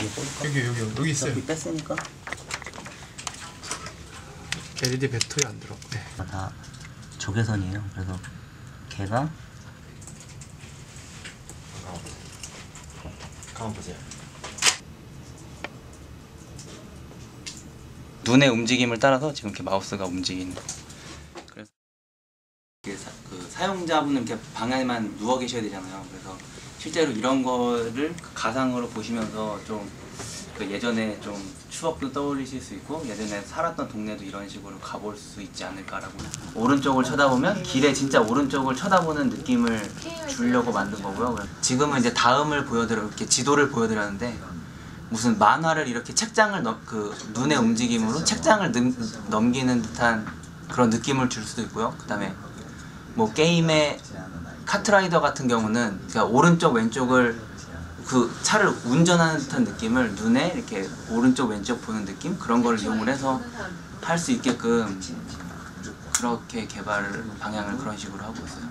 이거 볼까? 여기 여기 여기 있어요. 여기 뺐으니까 LED 배터리 안 들어. 네. 다 적외선이에요. 그래서 걔가 가만 보세요. 눈의 움직임을 따라서 지금 이렇게 마우스가 움직이는 거. 그래서 그, 사, 그 사용자분은 이렇게 방에만 누워 계셔야 되잖아요. 그래서 실제로 이런 거를 가상으로 보시면서 좀 그 예전에 좀 추억도 떠올리실 수 있고 예전에 살았던 동네도 이런 식으로 가볼 수 있지 않을까라고 오른쪽을 쳐다보면 길에 진짜 오른쪽을 쳐다보는 느낌을 주려고 만든 거고요. 지금은 이제 다음을 보여드려 이렇게 지도를 보여드렸는데 무슨 만화를 이렇게 책장을 넘, 그 눈의 움직임으로 책장을 능, 넘기는 듯한 그런 느낌을 줄 수도 있고요. 그다음에 뭐 게임의 카트라이더 같은 경우는 그러니까 오른쪽 왼쪽을 그 차를 운전하는 듯한 느낌을 눈에 이렇게 오른쪽 왼쪽 보는 느낌 그런 걸 이용을 해서 할수 있게끔 그렇게 개발 방향을 그런 식으로 하고 있어요.